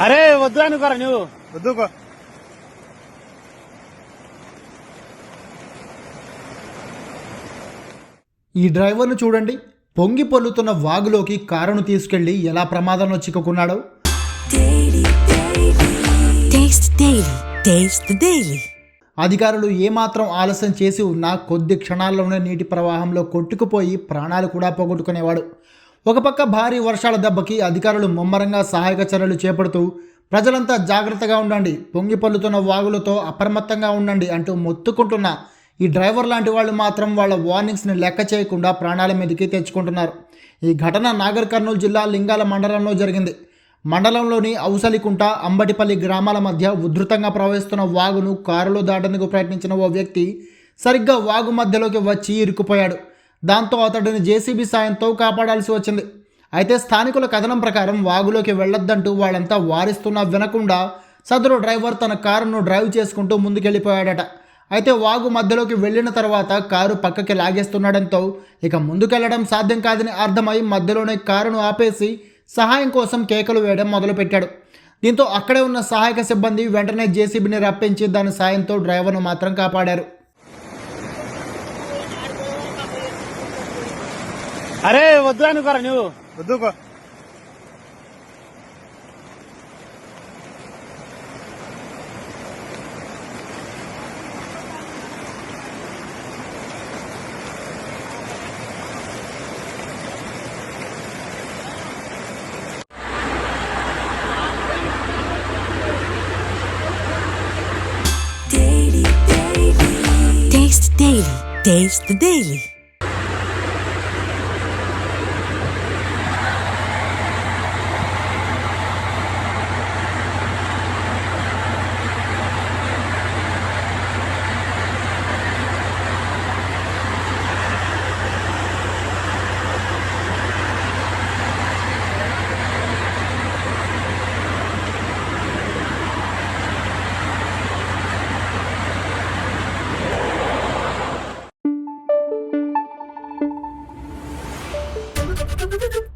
అరే వద్దు అనుకోరా నువ్వు. వద్దుకో ఈ డ్రైవర్ను చూడండి. పొంగి పొల్లుతున్న వాగులోకి కారును తీసుకెళ్ళి ఎలా ప్రమాదంలో చిక్కుకున్నాడో. అధికారులు ఏమాత్రం ఆలస్యం చేసి ఉన్నా కొద్ది క్షణాల్లోనే నీటి ప్రవాహంలో కొట్టుకుపోయి ప్రాణాలు కూడా పోగొట్టుకునేవాడు. ఒక పక్క భారీ వర్షాల దెబ్బకి అధికారులు ముమ్మరంగా సహాయక చర్యలు చేపడుతూ ప్రజలంతా జాగ్రత్తగా ఉండండి పొంగి పల్లుతున్న వాగులతో అప్రమత్తంగా ఉండండి అంటూ మొత్తుకుంటున్న ఈ డ్రైవర్ లాంటి వాళ్ళు మాత్రం వాళ్ళ వార్నింగ్స్ని లెక్క చేయకుండా ప్రాణాల మీదకి తెచ్చుకుంటున్నారు. ఈ ఘటన నాగర్ కర్నూలు జిల్లా లింగాల మండలంలో జరిగింది. మండలంలోని ఔసలికుంట అంబటిపల్లి గ్రామాల మధ్య ఉధృతంగా ప్రవహిస్తున్న వాగును కారులో దాటేందుకు ప్రయత్నించిన ఓ వ్యక్తి సరిగ్గా వాగు మధ్యలోకి వచ్చి ఇరుక్కుపోయాడు. దాంతో అతడిని జేసీబీ సాయంతో కాపాడాల్సి వచ్చింది. అయితే స్థానికుల కథనం ప్రకారం వాగులోకి వెళ్ళొద్దంటూ వాళ్ళంతా వారిస్తున్నా వినకుండా సదరు డ్రైవర్ తన కారును డ్రైవ్ చేసుకుంటూ ముందుకెళ్ళిపోయాడట. అయితే వాగు మధ్యలోకి వెళ్ళిన తర్వాత కారు పక్కకి లాగేస్తున్నాడంతో ఇక ముందుకెళ్ళడం సాధ్యం కాదని అర్థమై మధ్యలోనే కారును ఆపేసి సహాయం కోసం కేకలు వేయడం మొదలుపెట్టాడు. దీంతో అక్కడే ఉన్న సహాయక సిబ్బంది వెంటనే జేసీబీని రప్పించి దాని సాయంతో డ్రైవర్ను మాత్రం కాపాడారు. అరే వద్దు అనుకోరా నువ్వు Taste Daily. Taste the Daily. どどど。